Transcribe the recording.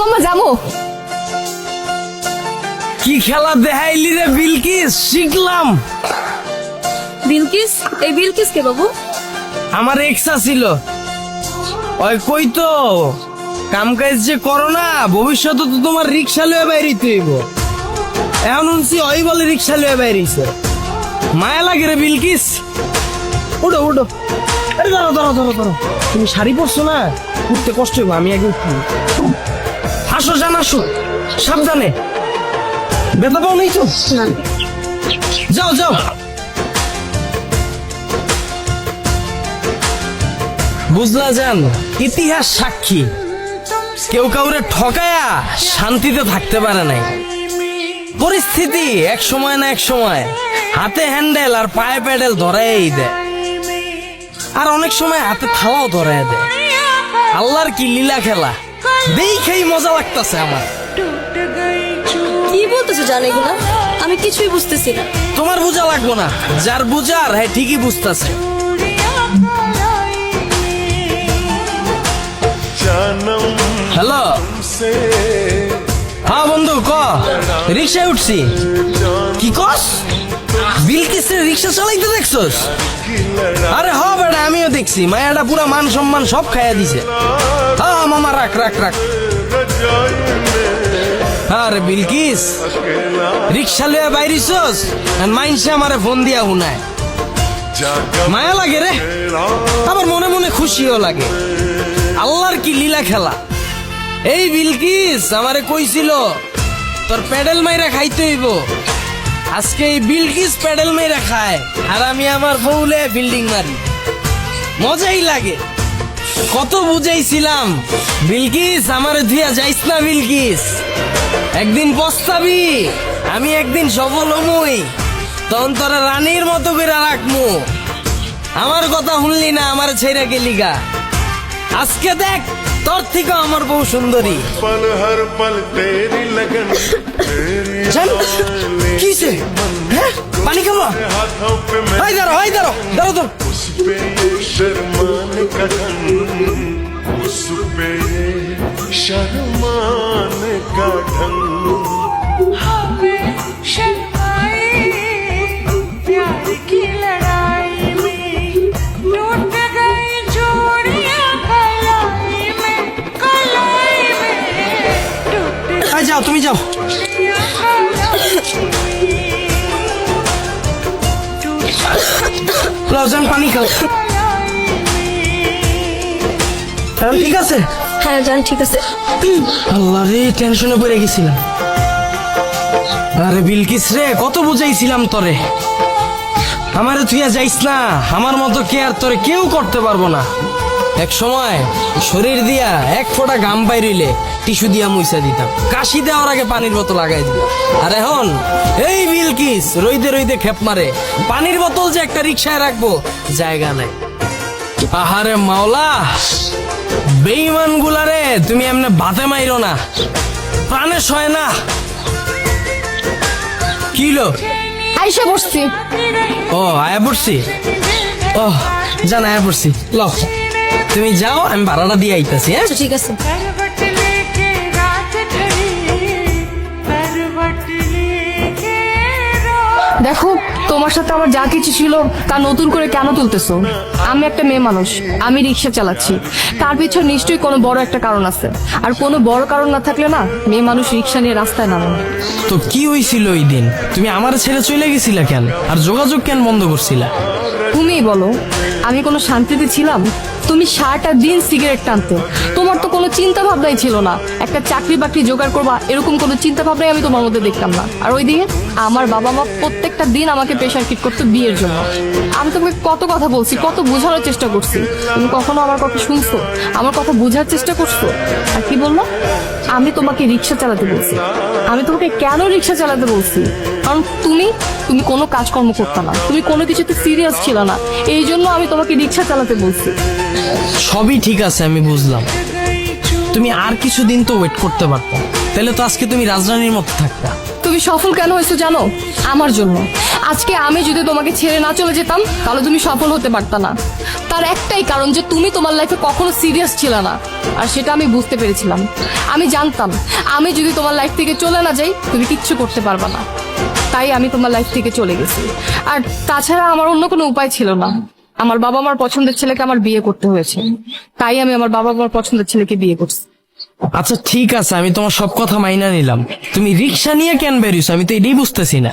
মামা যাব। কি খেলা দেখাইলি রে বিলকিস? শিখলাম। বিলকিস? এই বিলকিস কে বাবু? আমার এক্সা ছিল ওই কই তো? কাম কাজ যে করো না ভবিষ্যতে তো তোমার রিক্সা লয়ে বাইরিতে হইব। এখন শুনছি ওই বলে রিক্সা লয়ে বাইরিছে মায়া লাগে রে বিলকিস? উঠো উঠো। আরে ধরো ধরো ধরো ধরো তুমি শাড়ি পরছো না? উঠতে কষ্ট হইব আমি আগে উঠি আসো জান আসো। সাবধানে। ব্যথা পাও নেই তো? যাও যাও। বুঝলা যান ইতিহাস সাক্ষী। কেউ কাউরে ঠকায়া শান্তিতে থাকতে পারে নাই। পরিস্থিতি এক সময় না এক সময়। হাতে হ্যান্ডেল আর পায়ে প্যাডেল ধরাই দেয়। আর অনেক সময় হাতে থালাও ধরে দেয়। আল্লাহর কি লীলা খেলা? দেখেই মজা লাগতেছে আমার। কি বলতেছো জানে এগুলা? আমি কিছুই বুঝতেছি না। তোমার বোঝা লাগবো না। যার বুঝার হ্যাঁ ঠিকই বুঝতেছে। হ্যালো? হ্যাঁ বন্ধু ক? রিক্সায় উঠছি। কি কস? বিলকিসের রিক্সা চালাইতে দেখছস? আরে হ বেটা, আমিও দেখছি। মায়াটা পুরা মান সম্মান সব খাইয়া দিছে। হ্যাঁ মামা রাখ রাখ রাখ। আরে বিলকিস, রিক্সা লইয়া বাইরিছস? আর মাইনসে আমারে ফোন দিয়া হুনায় মায়া লাগে রে। আমার মনে মনে খুশিও লাগে। আল্লাহর কি লীলা খেলা। এই বিলকিস, আমারে কইছিল, তোর প্যাডেল মাইরা খাইতে হইব। আজকে এই বিলকিস প্যাডেল মাইরা খায়, আর আমি আমার বউলে বিল্ডিং মারি। মজাই লাগে। কত বুঝাইছিলাম বিলকিস আমার ধুয়া যাইস না বিলকিস একদিন পস্তাবি, আমি একদিন সফল হমুই। তখন তোরা রানীর মতো করে রাখমু। আমার কথা শুনলি না, আমার ছেড়ে গেলি গা। আজকে দেখ তোর থেকে আমার বউ সুন্দরী पल हर पल तेरी लगन तेरी জান चालें কিসে হ্যাঁ পানি খাবো हाथों पे मैं হাই দাঁড়ো হাই দাঁড়ো দাঁড়ো তো उस पे ये शर्माने का ढंग उस पे ये शर्माने का ढंग যাও তুমি যাও। লবজান পানি খাও। এখন ঠিক আছে? হ্যাঁ জান ঠিক আছে। আল্লাহ রে টেনশনে পড়ে গেছিলাম। আরে বিলকিস রে কত বুঝাইছিলাম তরে। আমারে তুই যাইস না আমার মতো কে আর তোরে কেউ করতে পারব না। এক সময় শরীর দিয়া এক ফোঁটা গাম বাইরিলে টিস্যু দিয়া মুইসা দিতাম। কাশি দেওয়ার আগে পানির বোতল লাগাই দিতাম। আর এখন এই বিলকিস রইদে রইদে খেপ মারে। পানির বোতল যে একটা রিক্সায় রাখব জায়গা নাই। আহারে মাওলা বেইমান গুলারে তুমি এমনি বাতে মাইরো না। প্রাণে সয় না। কিলো আইসা বসছি ও আয়া পড়ছি? ও জান আয়া পড়ছি। ল। তুমি যাও আমি ভাড়াটা দিয়ে আইতাছি হ্যাঁ? আচ্ছা, ঠিক আছে। দেখো তোমার সাথে আমার যা কিছু ছিল তা নতুন করে কেন তুলতেছো? আমি একটা মেয়ে মানুষ আমি রিক্সা চালাচ্ছি। তার পিছনে নিশ্চয়ই কোনো বড় একটা কারণ আছে। আর কোনো বড় কারণ না থাকলে না মেয়ে মানুষ রিক্সা নিয়ে রাস্তায় নামে তো কি হয়েছিল ওই দিন? তুমি আমার ছেড়ে চলে গেছিলা কেন? আর যোগাযোগ কেন বন্ধ করছিলা? তুমিই বলো। আমি কোনো শান্তিতে ছিলাম। তুমি সারাটা দিন সিগারেট টানতে। তোমার তো কোনো চিন্তা ভাবনাই ছিল না। একটা চাকরি বাকরি জোগাড় করবা, এরকম কোনো চিন্তা ভাবনাই আমি তোমার মধ্যে দেখতাম না। আর ওইদিকে আমার বাবা মা প্রত্যেকটা দিন আমাকে প্রেশার কিট করতো বিয়ের জন্য। আমি তোমাকে কত কথা বলছি, কত বোঝানোর চেষ্টা করছি। তুমি কখনো আমার কথা শুনছো? আমার কথা বোঝার চেষ্টা করছ? আর কি বলল? আমি তোমাকে রিক্সা চালাতে বলছি। আমি তোমাকে কেন রিক্সা চালাতে বলছি? কারণ তুমি তুমি কোনো কাজকর্ম করতে না। তুমি কোনো কিছুতে সিরিয়াস ছিল না। এই জন্য আমি তোমাকে রিক্সা চালাতে বলছি। সবই ঠিক আছে আমি বুঝলাম। তুমি আর কিছুদিন তো ওয়েট করতে পারতো তাহলে তো আজকে তুমি রাজরানীর মতো থাকতা। তুমি সফল কেন হয়েছো জানো? আমার জন্য। আজকে আমি যদি তোমাকে ছেড়ে না চলে যেতাম তাহলে তুমি সফল হতে পারতা না। তার একটাই কারণ যে তুমি তোমার লাইফে কখনো সিরিয়াস ছিল না। আর সেটা আমি বুঝতে পেরেছিলাম। আমি জানতাম আমি যদি তোমার লাইফ থেকে চলে না যাই তুমি কিচ্ছু করতে পারবা না। তাই আমি তোমার লাইফ থেকে চলে গেছি। আর তাছাড়া আমার অন্য কোনো উপায় ছিল না। আমার বাবা আমার পছন্দের ছেলেকে আমার বিয়ে করতে হয়েছে। তাই আমি আমার বাবা আমার পছন্দের ছেলেকে বিয়ে করছি। আচ্ছা ঠিক আছে, আমি তোমার সব কথা মাইনা নিলাম। তুমি রিক্সা নিয়ে কেন বেরিয়েছো আমি তো এটাই বুঝতেছি না।